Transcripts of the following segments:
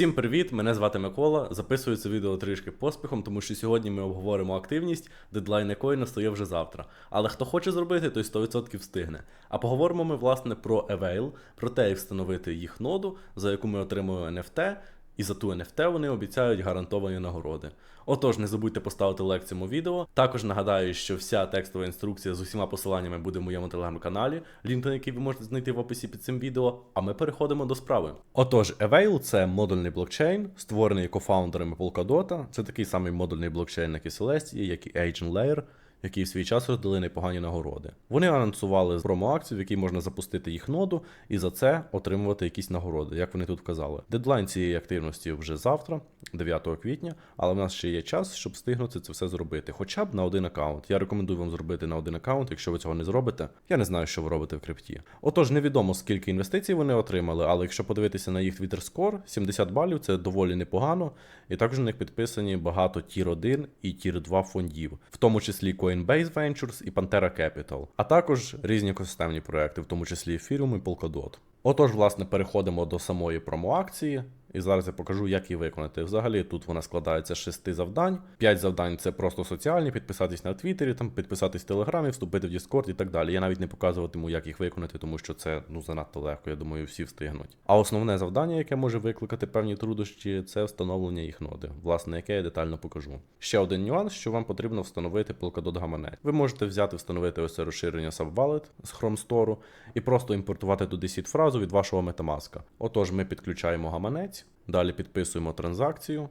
Всім привіт! Мене звати Микола. Записую це відео трішки поспіхом, тому що сьогодні ми обговоримо активність, дедлайн якої настає вже завтра. Але хто хоче зробити, той 100% встигне. А поговоримо ми власне про Avail, про те, як встановити їх ноду, за яку ми отримуємо NFT, і за ту NFT вони обіцяють гарантовані нагороди. Отож, не забудьте поставити лайк цьому відео. Також нагадаю, що вся текстова інструкція з усіма посиланнями буде в моєму телеграм-каналі, лінк на який ви можете знайти в описі під цим відео. А ми переходимо до справи. Отож, Avail це модульний блокчейн, створений кофаундерами Polkadot. Це такий самий модульний блокчейн, як і Celestia, як і Agent Layer які в свій час роздали непогані нагороди. Вони анонсували промо-акцію, в якій можна запустити їх ноду і за це отримувати якісь нагороди, як вони тут казали. Дедлайн цієї активності вже завтра, 9 квітня, але в нас ще є час, щоб встигнути це все зробити. Хоча б на один аккаунт. Я рекомендую вам зробити на один аккаунт, якщо ви цього не зробите. Я не знаю, що ви робите в крипті. Отож, невідомо скільки інвестицій вони отримали, але якщо подивитися на їх Twitter Score, 70 балів це доволі непогано. І також на них підписані багато Tier 1 і Tier 2 фондів, в тому числі Coinbase Ventures і Pantera Capital, а також різні екосистемні проекти, в тому числі Ethereum і Polkadot. Отож, власне, переходимо до самої промоакції. І зараз я покажу, як її виконати. Взагалі тут вона складається з шести завдань. П'ять завдань це просто соціальні, підписатись на Твіттері, там підписатись в Телеграмі, вступити в Діскорд і так далі. Я навіть не показуватиму, як їх виконати, тому що це ну занадто легко. Я думаю, всі встигнуть. А основне завдання, яке може викликати певні труднощі, це встановлення їх ноди, власне, яке я детально покажу. Ще один нюанс, що вам потрібно встановити Polkadot гаманець. Ви можете взяти, встановити ось це розширення Subwallet з Chrome Store і просто імпортувати туди сіт фразу від вашого Metamask. Отож, ми підключаємо гаманець. Далі підписуємо транзакцію.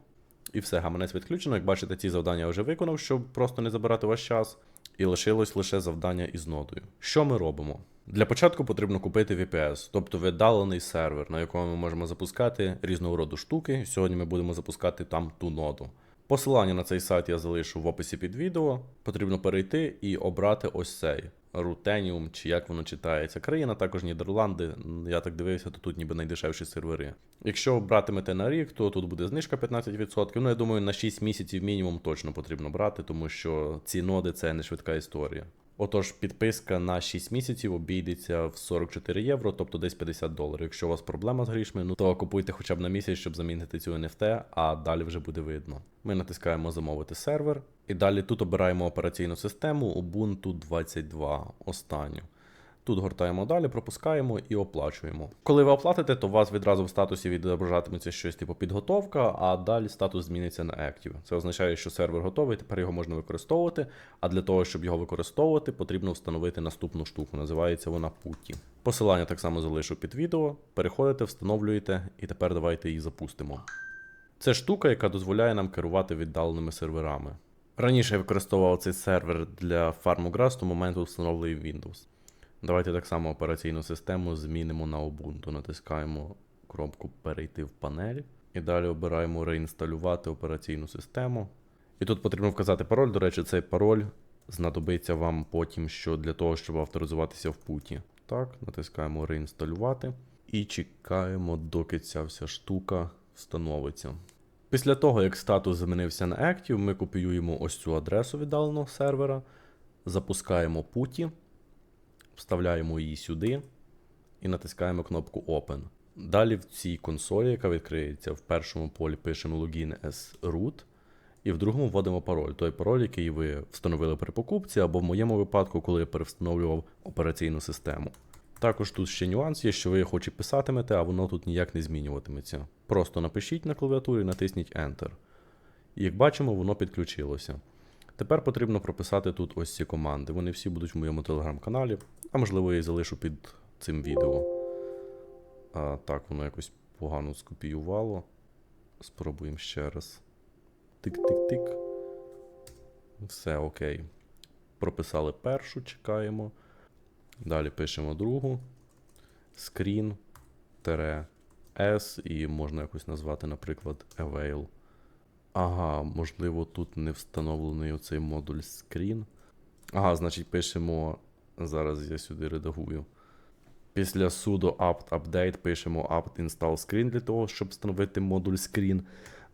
І все, гаманець відключено. Як бачите, ці завдання я вже виконав, щоб просто не забирати ваш час. І лишилось лише завдання із нодою. Що ми робимо? Для початку потрібно купити VPS, тобто віддалений сервер, на якому ми можемо запускати різного роду штуки. Сьогодні ми будемо запускати там ту ноду. Посилання на цей сайт я залишу в описі під відео. Потрібно перейти і обрати ось цей. Рутеніум, чи як воно читається. Країна також Нідерланди. Я так дивився, то тут ніби найдешевші сервери. Якщо братимете на рік, то тут буде знижка 15%. Ну, я думаю, на 6 місяців мінімум точно потрібно брати, тому що ці ноди це не швидка історія. Отож, підписка на 6 місяців обійдеться в 44 євро, тобто десь 50 доларів. Якщо у вас проблема з грішми, ну то купуйте хоча б на місяць, щоб замінити цю NFT, а далі вже буде видно. Ми натискаємо замовити сервер, і далі тут обираємо операційну систему Ubuntu 22, останню. Тут гортаємо далі, пропускаємо і оплачуємо. Коли ви оплатите, то у вас відразу в статусі відображатиметься щось типу підготовка, а далі статус зміниться на Active. Це означає, що сервер готовий, тепер його можна використовувати. А для того, щоб його використовувати, потрібно встановити наступну штуку. Називається вона Putty. Посилання так само залишу під відео. Переходите, встановлюєте, і тепер давайте її запустимо. Це штука, яка дозволяє нам керувати віддаленими серверами. Раніше я використовував цей сервер для з того моменту встановлює Windows. Давайте так само операційну систему змінимо на Ubuntu. Натискаємо кнопку Перейти в панель. І далі обираємо реінсталювати операційну систему. І тут потрібно вказати пароль. До речі, цей пароль знадобиться вам потім, що для того, щоб авторизуватися в путі. Так, натискаємо реінсталювати. І чекаємо, доки ця вся штука встановиться. Після того, як статус змінився на Active, ми копіюємо ось цю адресу віддаленого сервера, запускаємо путі вставляємо її сюди і натискаємо кнопку Open. Далі в цій консолі, яка відкриється, в першому полі пишемо login as root, і в другому вводимо пароль. Той пароль, який ви встановили при покупці, або в моєму випадку, коли я перевстановлював операційну систему. Також тут ще нюанс є, що ви хоч і писатимете, а воно тут ніяк не змінюватиметься. Просто напишіть на клавіатурі, натисніть Enter. І як бачимо, воно підключилося. Тепер потрібно прописати тут ось ці команди. Вони всі будуть в моєму телеграм-каналі, а можливо, я залишу під цим відео. А, Так, воно якось погано скопіювало. Спробуємо ще раз. Тик-тик-тик. Все окей. Прописали першу, чекаємо. Далі пишемо другу. Screen S і можна якось назвати, наприклад, Avail. Ага, можливо, тут не встановлений оцей модуль Screen. Ага, значить, пишемо. Зараз я сюди редагую. Після sudo apt update пишемо apt install screen для того, щоб встановити модуль Screen.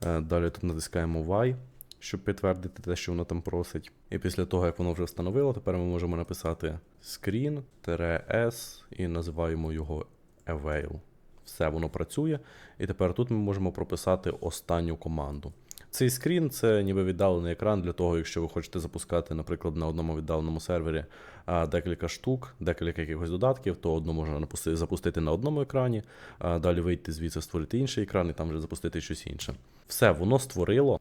Е, далі тут натискаємо Y, щоб підтвердити те, що воно там просить. І після того, як воно вже встановило, тепер ми можемо написати screen-s і називаємо його avail. Все воно працює. І тепер тут ми можемо прописати останню команду. Цей скрін це ніби віддалений екран для того, якщо ви хочете запускати, наприклад, на одному віддаленому сервері декілька штук, декілька якихось додатків, то одну можна запустити на одному екрані, далі вийти звідси, створити інший екран і там вже запустити щось інше. Все, воно створило.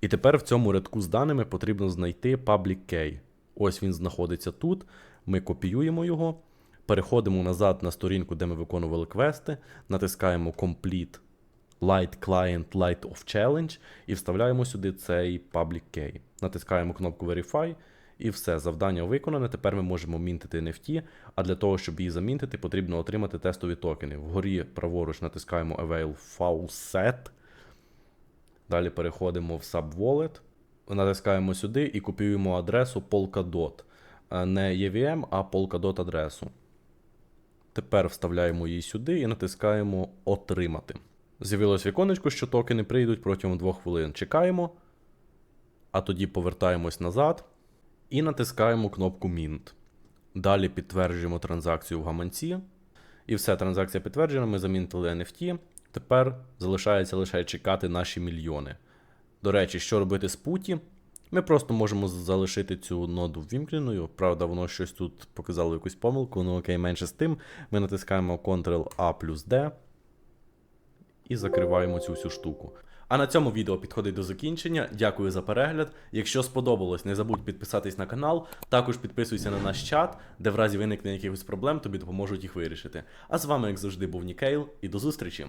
І тепер в цьому рядку з даними потрібно знайти public key. Ось він знаходиться тут. Ми копіюємо його, переходимо назад на сторінку, де ми виконували квести, натискаємо Complete Light Client Light of Challenge і вставляємо сюди цей public key. Натискаємо кнопку Verify і все, завдання виконане. Тепер ми можемо мінтити NFT, а для того, щоб її замінтити, потрібно отримати тестові токени. Вгорі праворуч натискаємо Avail Faucet. Далі переходимо в Subwallet, натискаємо сюди і копіюємо адресу Polkadot. Е, Не EVM, а Polkadot адресу. Тепер вставляємо її сюди і натискаємо Отримати. З'явилось віконечко, що токени прийдуть протягом 2 хвилин. Чекаємо, а тоді повертаємось назад і натискаємо кнопку Mint. Далі підтверджуємо транзакцію в гаманці. І все, транзакція підтверджена, ми замінтили NFT. Тепер залишається лише чекати наші мільйони. До речі, що робити з путі? Ми просто можемо залишити цю ноду ввімкненою. Правда, воно щось тут показало якусь помилку, ну окей, менше з тим. Ми натискаємо Ctrl-A плюс D і закриваємо цю всю штуку. А на цьому відео підходить до закінчення. Дякую за перегляд. Якщо сподобалось, не забудь підписатись на канал. Також підписуйся на наш чат, де в разі виникнення якихось проблем тобі допоможуть їх вирішити. А з вами, як завжди, був Нікейл, і до зустрічі!